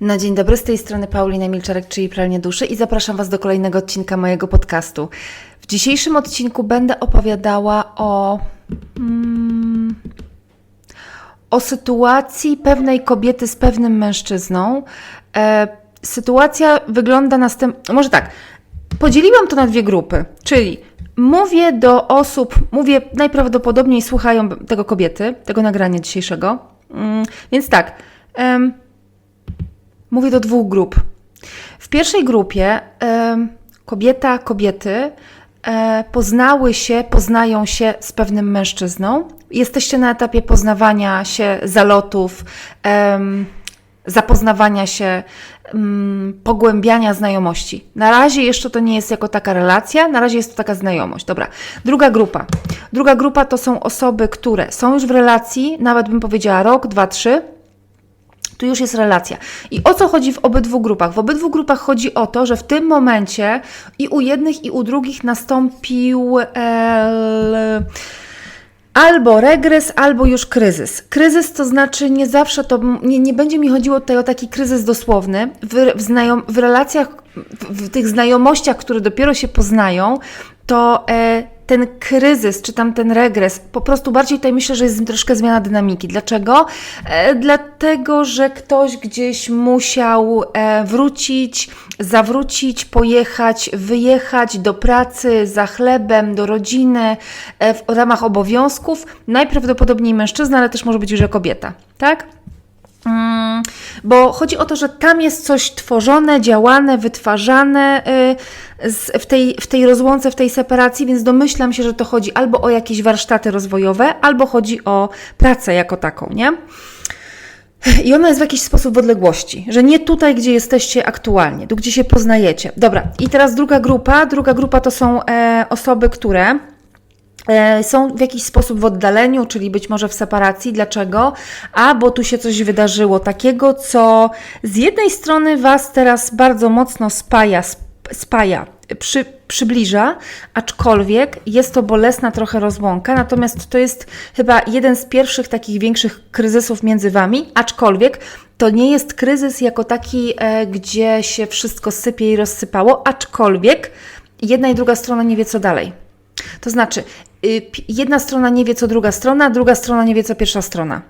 No dzień dobry, z tej strony Paulina Milczarek, czyli Pralnie Duszy i zapraszam Was do kolejnego odcinka mojego podcastu. W dzisiejszym odcinku będę opowiadała o... Mm, o sytuacji pewnej kobiety z pewnym mężczyzną. E, sytuacja wygląda następnie... Może tak, podzieliłam to na dwie grupy, czyli mówię do osób, mówię najprawdopodobniej słuchają tego kobiety, tego nagrania dzisiejszego. Mm, więc tak... Mówię do dwóch grup. W pierwszej grupie em, kobieta, kobiety e, poznały się, poznają się z pewnym mężczyzną. Jesteście na etapie poznawania się, zalotów, em, zapoznawania się, mm, pogłębiania znajomości. Na razie jeszcze to nie jest jako taka relacja, na razie jest to taka znajomość. Dobra. Druga grupa. Druga grupa to są osoby, które są już w relacji, nawet bym powiedziała rok, dwa, trzy. Tu już jest relacja. I o co chodzi w obydwu grupach? W obydwu grupach chodzi o to, że w tym momencie i u jednych, i u drugich nastąpił e, albo regres, albo już kryzys. Kryzys to znaczy nie zawsze to, nie, nie będzie mi chodziło tutaj o taki kryzys dosłowny. W, w, znajom, w relacjach, w, w tych znajomościach, które dopiero się poznają, to e, ten kryzys, czy tam ten regres, po prostu bardziej tutaj myślę, że jest troszkę zmiana dynamiki. Dlaczego? E, dlatego, że ktoś gdzieś musiał e, wrócić, zawrócić, pojechać, wyjechać do pracy, za chlebem, do rodziny, e, w ramach obowiązków. Najprawdopodobniej mężczyzna, ale też może być już kobieta, tak? Bo chodzi o to, że tam jest coś tworzone, działane, wytwarzane y, w tej, w tej rozłące, w tej separacji, więc domyślam się, że to chodzi albo o jakieś warsztaty rozwojowe, albo chodzi o pracę jako taką, nie? I ona jest w jakiś sposób w odległości, że nie tutaj, gdzie jesteście aktualnie, tu, gdzie się poznajecie. Dobra, i teraz druga grupa. Druga grupa to są e, osoby, które są w jakiś sposób w oddaleniu, czyli być może w separacji. Dlaczego? A, bo tu się coś wydarzyło takiego, co z jednej strony Was teraz bardzo mocno spaja, sp- spaja, przy, przybliża, aczkolwiek jest to bolesna trochę rozłąka, natomiast to jest chyba jeden z pierwszych takich większych kryzysów między Wami, aczkolwiek to nie jest kryzys jako taki, e, gdzie się wszystko sypie i rozsypało, aczkolwiek jedna i druga strona nie wie co dalej. To znaczy, jedna strona nie wie, co druga strona, druga strona nie wie, co pierwsza strona.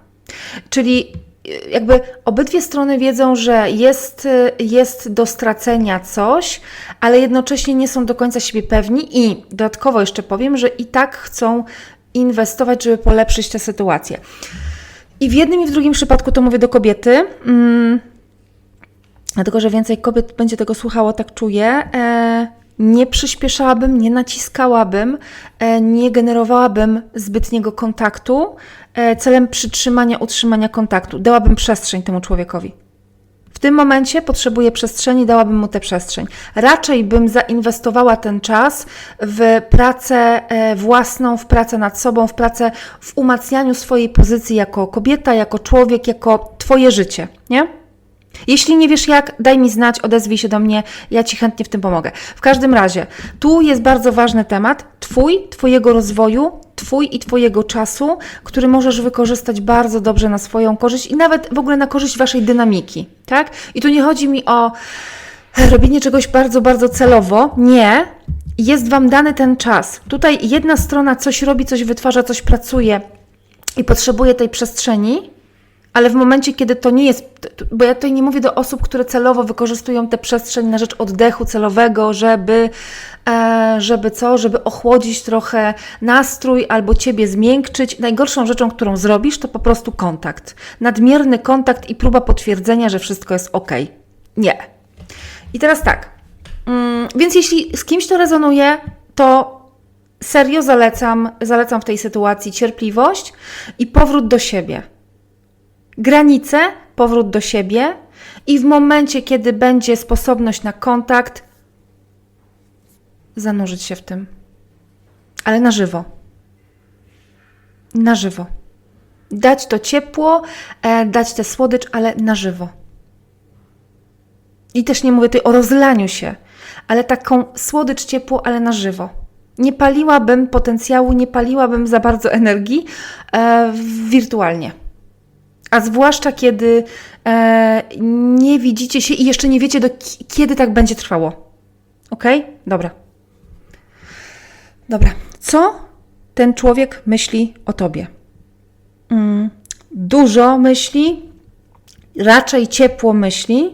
Czyli y, jakby obydwie strony wiedzą, że jest, y, jest do stracenia coś, ale jednocześnie nie są do końca siebie pewni i dodatkowo jeszcze powiem, że i tak chcą inwestować, żeby polepszyć tę sytuację. I w jednym i w drugim przypadku to mówię do kobiety. Mm, Dlatego, że więcej kobiet będzie tego słuchało, tak czuję. E, nie przyspieszałabym, nie naciskałabym, e, nie generowałabym zbytniego kontaktu e, celem przytrzymania, utrzymania kontaktu. Dałabym przestrzeń temu człowiekowi. W tym momencie potrzebuję przestrzeni, dałabym mu tę przestrzeń. Raczej bym zainwestowała ten czas w pracę e, własną, w pracę nad sobą, w pracę w umacnianiu swojej pozycji jako kobieta, jako człowiek, jako Twoje życie, nie? Jeśli nie wiesz jak, daj mi znać, odezwij się do mnie, ja Ci chętnie w tym pomogę. W każdym razie, tu jest bardzo ważny temat Twój, Twojego rozwoju, Twój i Twojego czasu, który możesz wykorzystać bardzo dobrze na swoją korzyść i nawet w ogóle na korzyść Waszej dynamiki, tak? I tu nie chodzi mi o robienie czegoś bardzo, bardzo celowo. Nie. Jest Wam dany ten czas. Tutaj jedna strona coś robi, coś wytwarza, coś pracuje i potrzebuje tej przestrzeni, ale w momencie, kiedy to nie jest, bo ja tutaj nie mówię do osób, które celowo wykorzystują tę przestrzeń na rzecz oddechu celowego, żeby, e, żeby co, żeby ochłodzić trochę nastrój albo ciebie zmiękczyć. Najgorszą rzeczą, którą zrobisz, to po prostu kontakt. Nadmierny kontakt i próba potwierdzenia, że wszystko jest ok. Nie. I teraz tak. Mm, więc jeśli z kimś to rezonuje, to serio zalecam, zalecam w tej sytuacji cierpliwość i powrót do siebie granice, powrót do siebie i w momencie, kiedy będzie sposobność na kontakt, zanurzyć się w tym. Ale na żywo. Na żywo. Dać to ciepło, e, dać tę słodycz, ale na żywo. I też nie mówię tutaj o rozlaniu się, ale taką słodycz, ciepło, ale na żywo. Nie paliłabym potencjału, nie paliłabym za bardzo energii e, wirtualnie. A zwłaszcza kiedy e, nie widzicie się i jeszcze nie wiecie, do ki- kiedy tak będzie trwało. Ok? Dobra. Dobra. Co ten człowiek myśli o tobie? Mm, dużo myśli, raczej ciepło myśli,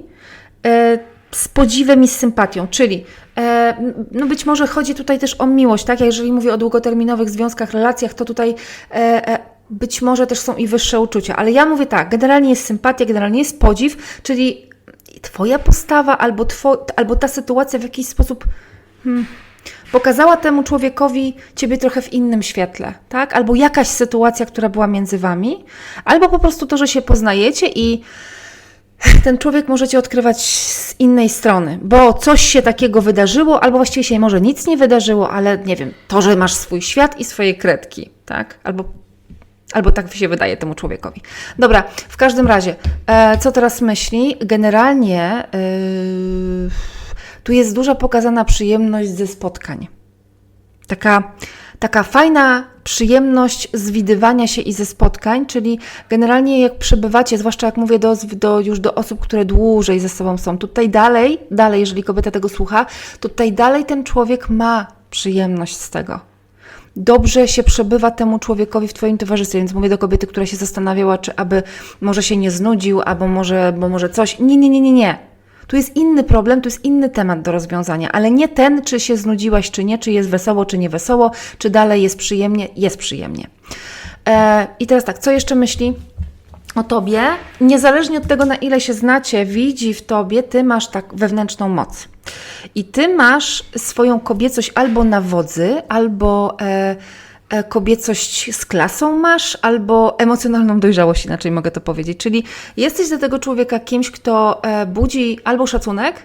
e, z podziwem i z sympatią, czyli e, no być może chodzi tutaj też o miłość, tak? Jeżeli mówię o długoterminowych związkach, relacjach, to tutaj e, e, być może też są i wyższe uczucia, ale ja mówię tak, generalnie jest sympatia, generalnie jest podziw, czyli Twoja postawa albo, two, albo ta sytuacja w jakiś sposób hmm, pokazała temu człowiekowi Ciebie trochę w innym świetle, tak? Albo jakaś sytuacja, która była między Wami, albo po prostu to, że się poznajecie i ten człowiek możecie odkrywać z innej strony, bo coś się takiego wydarzyło, albo właściwie się może nic nie wydarzyło, ale nie wiem, to, że masz swój świat i swoje kredki, tak? Albo, albo tak się wydaje temu człowiekowi. Dobra, w każdym razie, e, co teraz myśli? Generalnie yy, tu jest duża pokazana przyjemność ze spotkań. Taka, taka fajna przyjemność z widywania się i ze spotkań, czyli generalnie jak przebywacie, zwłaszcza jak mówię do, do, już do osób, które dłużej ze sobą są, tutaj dalej, dalej, jeżeli kobieta tego słucha, tutaj dalej ten człowiek ma przyjemność z tego. Dobrze się przebywa temu człowiekowi w Twoim towarzystwie, więc mówię do kobiety, która się zastanawiała, czy aby może się nie znudził, albo może, bo może coś. Nie, nie, nie, nie, nie. Tu jest inny problem, tu jest inny temat do rozwiązania, ale nie ten, czy się znudziłaś, czy nie, czy jest wesoło, czy nie wesoło, czy dalej jest przyjemnie, jest przyjemnie. E, I teraz tak, co jeszcze myśli o tobie? Niezależnie od tego, na ile się znacie, widzi w tobie, ty masz tak wewnętrzną moc. I ty masz swoją kobiecość albo na wodzy, albo. E, e, kobiecość z klasą masz, albo emocjonalną dojrzałość, inaczej mogę to powiedzieć. Czyli jesteś dla tego człowieka kimś, kto e, budzi albo szacunek,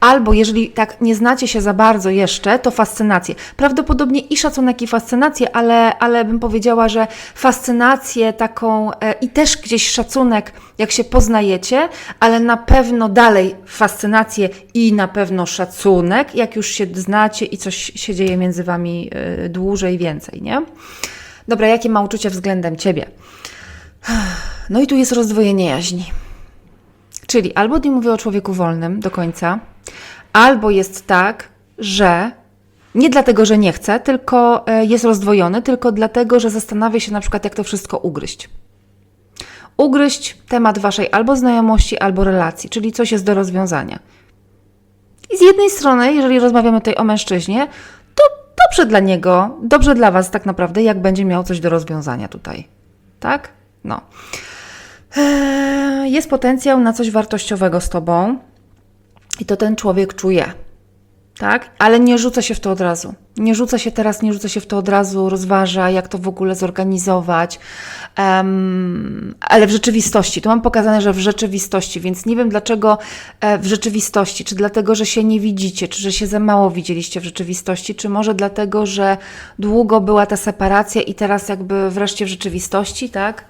albo jeżeli tak nie znacie się za bardzo jeszcze, to fascynację. Prawdopodobnie i szacunek, i fascynację, ale, ale bym powiedziała, że fascynację taką e, i też gdzieś szacunek, jak się poznajecie, ale na pewno dalej fascynację i na pewno szacunek, jak już się znacie i coś się dzieje między wami e, dłużej, więcej, nie? Dobra, jakie ma uczucia względem ciebie? No i tu jest rozdwojenie jaźni. Czyli albo nie mówię o człowieku wolnym do końca, albo jest tak, że nie dlatego, że nie chce, tylko e, jest rozdwojony, tylko dlatego, że zastanawia się na przykład, jak to wszystko ugryźć. Ugryźć temat waszej albo znajomości, albo relacji, czyli coś jest do rozwiązania. I z jednej strony, jeżeli rozmawiamy tutaj o mężczyźnie, to dobrze dla niego, dobrze dla was tak naprawdę, jak będzie miał coś do rozwiązania tutaj. Tak? No. Eee, Jest potencjał na coś wartościowego z tobą i to ten człowiek czuje. Tak? Ale nie rzuca się w to od razu. Nie rzuca się teraz, nie rzuca się w to od razu, rozważa, jak to w ogóle zorganizować. Em, ale w rzeczywistości, tu mam pokazane, że w rzeczywistości, więc nie wiem dlaczego e, w rzeczywistości. Czy dlatego, że się nie widzicie, czy że się za mało widzieliście w rzeczywistości, czy może dlatego, że długo była ta separacja i teraz jakby wreszcie w rzeczywistości, tak?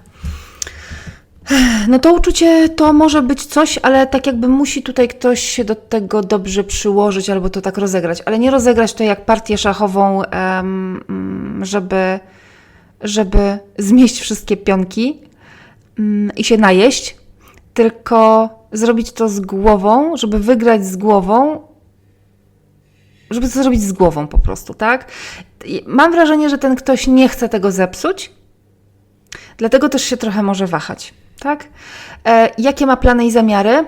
No to uczucie to może być coś, ale tak jakby musi tutaj ktoś się do tego dobrze przyłożyć albo to tak rozegrać, ale nie rozegrać to jak partię szachową, mm, żeby, żeby zmieść wszystkie pionki mm, i się najeść, tylko zrobić to z głową, żeby wygrać z głową, żeby to zrobić z głową po prostu, tak? Mam wrażenie, że ten ktoś nie chce tego zepsuć, Dlatego też się trochę może wahać, tak? E, jakie ma plany i zamiary?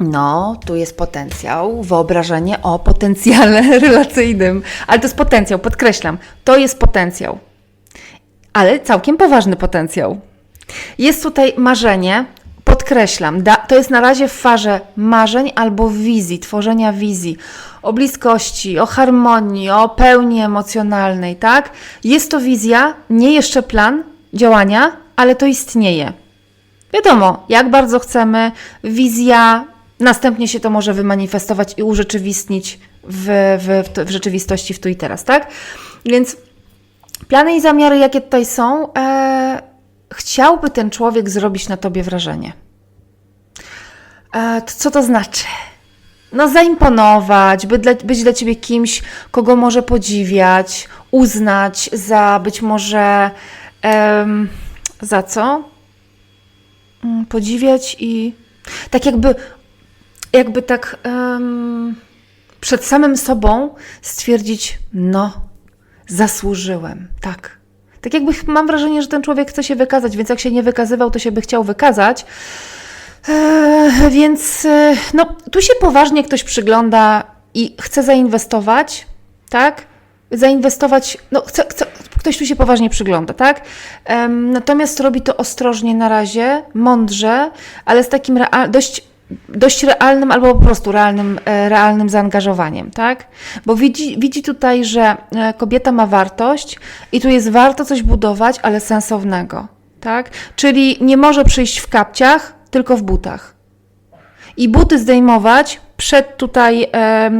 No, tu jest potencjał, wyobrażenie o potencjale relacyjnym. Ale to jest potencjał, podkreślam, to jest potencjał. Ale całkiem poważny potencjał. Jest tutaj marzenie, podkreślam, da, to jest na razie w farze marzeń albo wizji, tworzenia wizji, o bliskości, o harmonii, o pełni emocjonalnej, tak? Jest to wizja, nie jeszcze plan działania, ale to istnieje. Wiadomo, jak bardzo chcemy, wizja, następnie się to może wymanifestować i urzeczywistnić w, w, w, w rzeczywistości w tu i teraz, tak? Więc plany i zamiary, jakie tutaj są, e, chciałby ten człowiek zrobić na tobie wrażenie. E, to co to znaczy? No, zaimponować, by dla, być dla ciebie kimś, kogo może podziwiać, uznać za być może za co? Mm, podziwiać i tak jakby, jakby tak em, przed samym sobą stwierdzić, no, zasłużyłem, tak. Tak jakby mam wrażenie, że ten człowiek chce się wykazać, więc jak się nie wykazywał, to się by chciał wykazać. Eee, więc e, no, tu się poważnie ktoś przygląda i chce zainwestować, tak? Zainwestować, no chce, chce, ktoś tu się poważnie przygląda, tak? Natomiast robi to ostrożnie na razie, mądrze, ale z takim real, dość, dość realnym albo po prostu realnym, e, realnym zaangażowaniem, tak? Bo widzi, widzi tutaj, że e, kobieta ma wartość i tu jest warto coś budować, ale sensownego, tak? Czyli nie może przyjść w kapciach, tylko w butach. I buty zdejmować przed tutaj, e,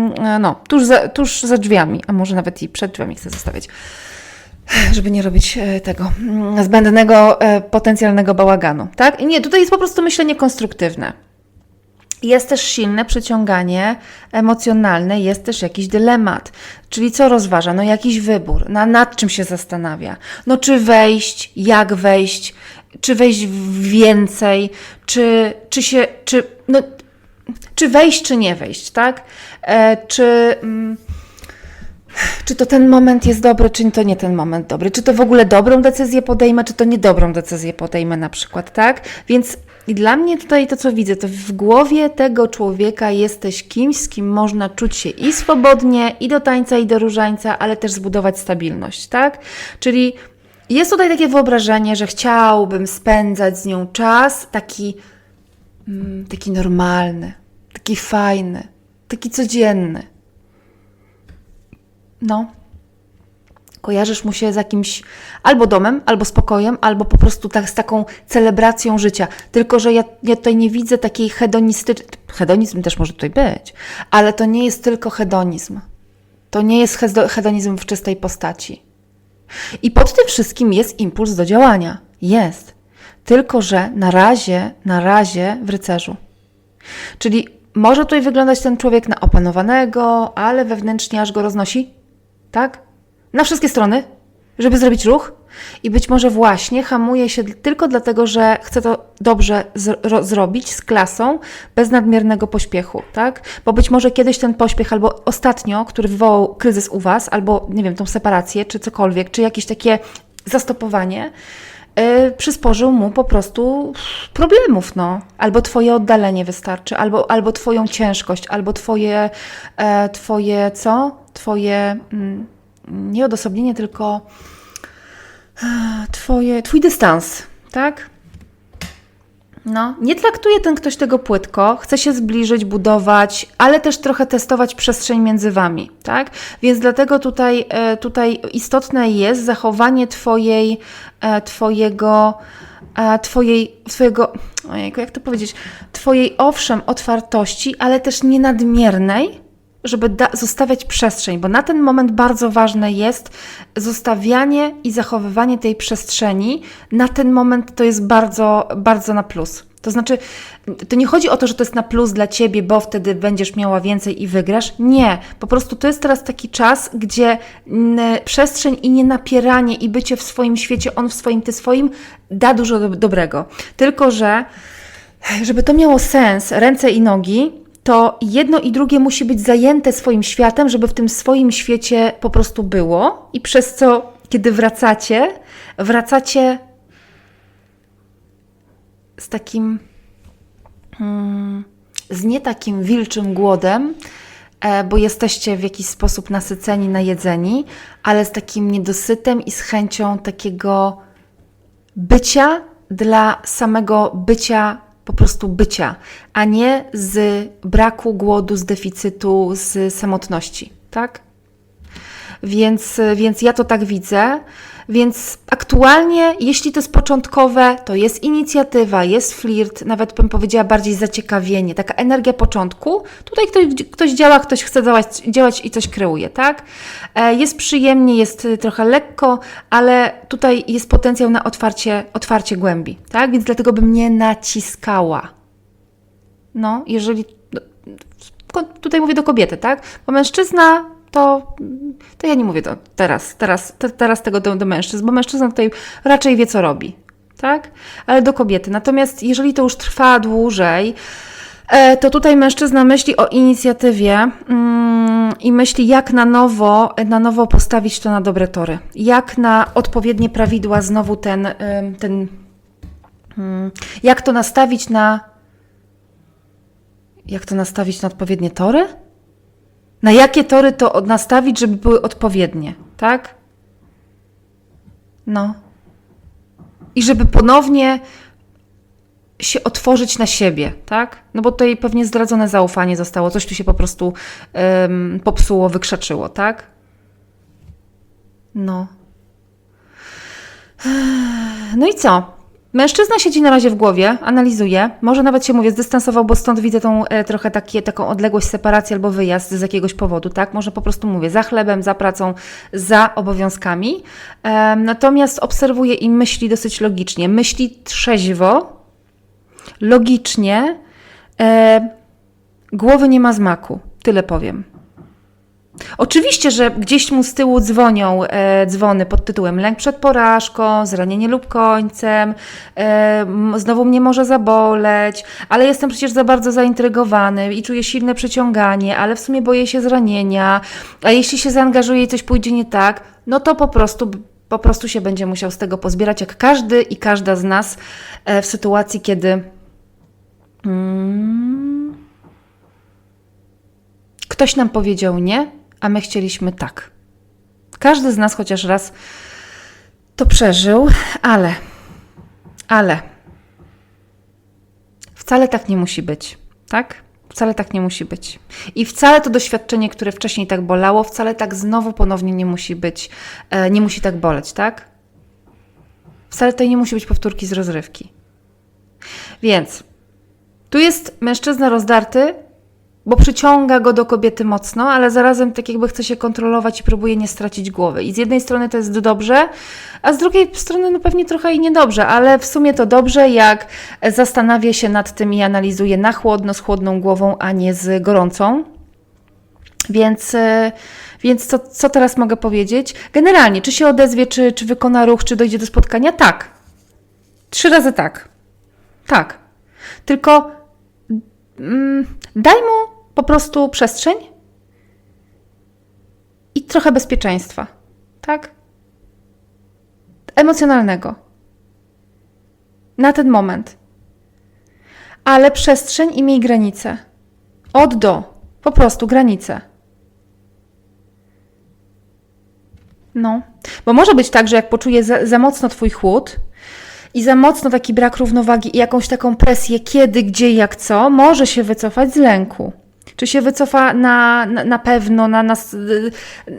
no, tuż za, tuż za drzwiami, a może nawet i przed drzwiami chcę zostawiać, żeby nie robić e, tego mm, zbędnego, e, potencjalnego bałaganu, tak? I nie, tutaj jest po prostu myślenie konstruktywne. Jest też silne przyciąganie emocjonalne, jest też jakiś dylemat. Czyli co rozważa? No jakiś wybór. Na, nad czym się zastanawia? No czy wejść, jak wejść, czy wejść więcej, czy, czy się, czy, no, czy wejść, czy nie wejść, tak? E, czy... Mm, czy to ten moment jest dobry, czy to nie ten moment dobry, czy to w ogóle dobrą decyzję podejmę, czy to niedobrą decyzję podejmę na przykład, tak? Więc i dla mnie tutaj to, co widzę, to w głowie tego człowieka jesteś kimś, z kim można czuć się i swobodnie, i do tańca, i do różańca, ale też zbudować stabilność, tak? Czyli jest tutaj takie wyobrażenie, że chciałbym spędzać z nią czas taki, mm, taki normalny, taki fajny, taki codzienny. No. Kojarzysz mu się z jakimś albo domem, albo spokojem, albo po prostu tak, z taką celebracją życia. Tylko, że ja, ja tutaj nie widzę takiej hedonistycznej. Hedonizm też może tutaj być, ale to nie jest tylko hedonizm. To nie jest hedo- hedonizm w czystej postaci. I pod tym wszystkim jest impuls do działania. Jest. Tylko, że na razie, na razie w rycerzu. Czyli może tutaj wyglądać ten człowiek na opanowanego, ale wewnętrznie aż go roznosi. Tak? Na wszystkie strony, żeby zrobić ruch. I być może właśnie hamuje się tylko dlatego, że chce to dobrze zro- zrobić z klasą, bez nadmiernego pośpiechu, tak? Bo być może kiedyś ten pośpiech, albo ostatnio, który wywołał kryzys u Was, albo nie wiem, tą separację, czy cokolwiek, czy jakieś takie zastopowanie, yy, przysporzył mu po prostu problemów, no. Albo Twoje oddalenie wystarczy, albo, albo Twoją ciężkość, albo Twoje, e, twoje co? Twoje, mm, nie odosobnienie, tylko e, twoje, Twój dystans, tak? No, nie traktuje ten ktoś tego płytko, chce się zbliżyć, budować, ale też trochę testować przestrzeń między wami, tak? Więc dlatego tutaj, e, tutaj istotne jest zachowanie twojej, e, twojego, e, twojej, twojego, ojejku, jak to powiedzieć, twojej owszem otwartości, ale też nie nadmiernej, żeby zostawiać przestrzeń, bo na ten moment bardzo ważne jest zostawianie i zachowywanie tej przestrzeni. Na ten moment to jest bardzo, bardzo na plus. To znaczy, to nie chodzi o to, że to jest na plus dla ciebie, bo wtedy będziesz miała więcej i wygrasz. Nie, po prostu to jest teraz taki czas, gdzie przestrzeń i nie napieranie i bycie w swoim świecie, on w swoim, ty swoim, da dużo do- dobrego. Tylko, że żeby to miało sens, ręce i nogi, to jedno i drugie musi być zajęte swoim światem, żeby w tym swoim świecie po prostu było. I przez co, kiedy wracacie, wracacie z takim, mm, z nie takim wilczym głodem, e, bo jesteście w jakiś sposób nasyceni, najedzeni, ale z takim niedosytem i z chęcią takiego bycia dla samego bycia, po prostu bycia, a nie z braku, głodu, z deficytu, z samotności, tak? Więc, więc ja to tak widzę. Więc aktualnie, jeśli to jest początkowe, to jest inicjatywa, jest flirt, nawet bym powiedziała bardziej zaciekawienie, taka energia początku. Tutaj ktoś, ktoś działa, ktoś chce działać, działać i coś kreuje, tak? E, Jest przyjemnie, jest y, trochę lekko, ale tutaj jest potencjał na otwarcie, otwarcie głębi, tak? Więc dlatego bym nie naciskała. No, jeżeli. no, Tutaj mówię do kobiety, tak? Bo mężczyzna to, to ja nie mówię to teraz, teraz, te, teraz tego do, do mężczyzn, bo mężczyzna tutaj raczej wie, co robi. tak? Ale do kobiety. Natomiast jeżeli to już trwa dłużej, e, to tutaj mężczyzna myśli o inicjatywie mm, i myśli, jak na nowo, na nowo postawić to na dobre tory. Jak na odpowiednie prawidła znowu ten, ten mm, jak to nastawić na. Jak to nastawić na odpowiednie tory? Na jakie tory to nastawić, żeby były odpowiednie, tak? No. I żeby ponownie się otworzyć na siebie, tak? No bo tutaj pewnie zdradzone zaufanie zostało, coś tu się po prostu em, popsuło, wykrzaczyło, tak? No. No i co? Mężczyzna siedzi na razie w głowie, analizuje, może nawet się, mówię, zdystansował, bo stąd widzę tą e, trochę takie, taką odległość, separację albo wyjazd z jakiegoś powodu, tak? Może po prostu, mówię, za chlebem, za pracą, za obowiązkami. Em, natomiast obserwuje i myśli dosyć logicznie. Myśli trzeźwo, logicznie, e, głowy nie ma zmaku, tyle powiem. Oczywiście, że gdzieś mu z tyłu dzwonią e, dzwony pod tytułem lęk przed porażką, zranienie lub końcem, e, znowu mnie może zaboleć, ale jestem przecież za bardzo zaintrygowany i czuję silne przyciąganie, ale w sumie boję się zranienia, a jeśli się zaangażuję i coś pójdzie nie tak, no to po prostu po prostu się będzie musiał z tego pozbierać, jak każdy i każda z nas e, w sytuacji, kiedy mm, ktoś nam powiedział nie, a my chcieliśmy tak. Każdy z nas chociaż raz to przeżył, ale, ale wcale tak nie musi być, tak? Wcale tak nie musi być. I wcale to doświadczenie, które wcześniej tak bolało, wcale tak znowu ponownie nie musi być, e, nie musi tak boleć, tak? Wcale tutaj nie musi być powtórki z rozrywki. Więc tu jest mężczyzna rozdarty, bo przyciąga go do kobiety mocno, ale zarazem tak jakby chce się kontrolować i próbuje nie stracić głowy. I z jednej strony to jest dobrze, a z drugiej strony no pewnie trochę i niedobrze, ale w sumie to dobrze, jak zastanawia się nad tym i analizuje na chłodno, z chłodną głową, a nie z gorącą. Więc, e, więc co, co teraz mogę powiedzieć? Generalnie, czy się odezwie, czy, czy wykona ruch, czy dojdzie do spotkania? Tak. Trzy razy tak. Tak. Tylko daj mu po prostu przestrzeń i trochę bezpieczeństwa. Tak? Emocjonalnego. Na ten moment. Ale przestrzeń i miej granice. Od do. Po prostu granice. No. Bo może być tak, że jak poczuję za, za mocno Twój chłód i za mocno taki brak równowagi i jakąś taką presję, kiedy, gdzie, jak co, może się wycofać z lęku. Czy się wycofa na, na, na pewno, na, na,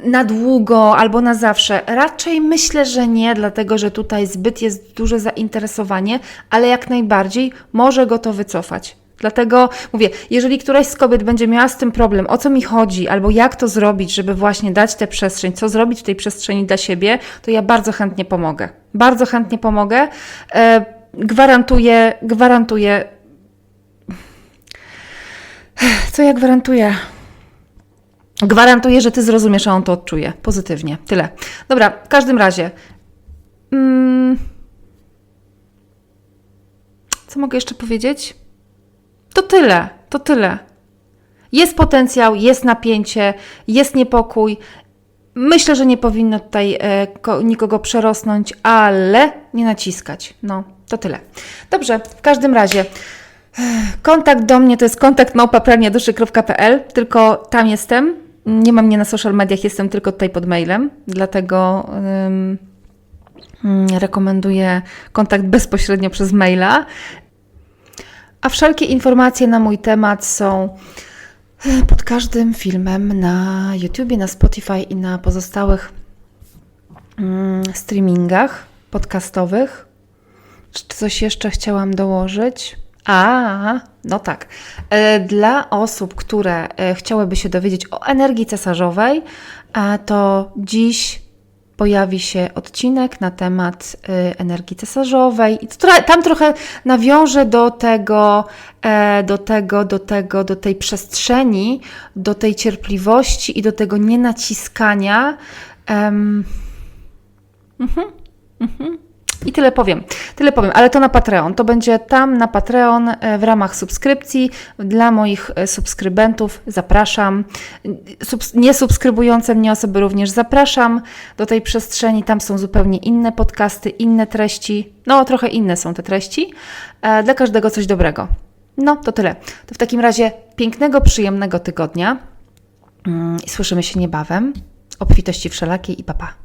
na długo albo na zawsze? Raczej myślę, że nie, dlatego że tutaj zbyt jest duże zainteresowanie, ale jak najbardziej może go to wycofać. Dlatego mówię, jeżeli któraś z kobiet będzie miała z tym problem, o co mi chodzi, albo jak to zrobić, żeby właśnie dać tę przestrzeń, co zrobić w tej przestrzeni dla siebie, to ja bardzo chętnie pomogę. Bardzo chętnie pomogę. E, gwarantuję, gwarantuję. Co ja gwarantuję? Gwarantuję, że ty zrozumiesz, a on to odczuje pozytywnie. Tyle. Dobra, w każdym razie. Mm, co mogę jeszcze powiedzieć? To tyle, to tyle. Jest potencjał, jest napięcie, jest niepokój. Myślę, że nie powinno tutaj e, ko, nikogo przerosnąć, ale nie naciskać. No, to tyle. Dobrze, w każdym razie. Ech, Kontakt do mnie to jest kontakt małpapralniaduszy.pl, tylko tam jestem. Nie mam mnie na social mediach, jestem tylko tutaj pod mailem, dlatego mm, rekomenduję kontakt bezpośrednio przez maila. A wszelkie informacje na mój temat są e, pod każdym filmem na YouTubie, na Spotify i na pozostałych mm, streamingach podcastowych. Czy coś jeszcze chciałam dołożyć? A, no tak. E, Dla osób, które e, chciałyby się dowiedzieć o energii cesarzowej, to dziś pojawi się odcinek na temat y, energii cesarzowej. I tam trochę nawiążę do tego, e, do tego, do tego, do tej przestrzeni, do tej cierpliwości i do tego nienaciskania. Em, mhm, mhm. I tyle powiem. Tyle powiem, ale to na Patreon. To będzie tam na Patreon e, w ramach subskrypcji dla moich e, subskrybentów. Zapraszam. Subs- niesubskrybujące mnie osoby również zapraszam do tej przestrzeni. Tam są zupełnie inne podcasty, inne treści. No, trochę inne są te treści. E, Dla każdego coś dobrego. No, to tyle. To w takim razie pięknego, przyjemnego tygodnia. Mm, słyszymy się niebawem. Obfitości wszelakiej i papa.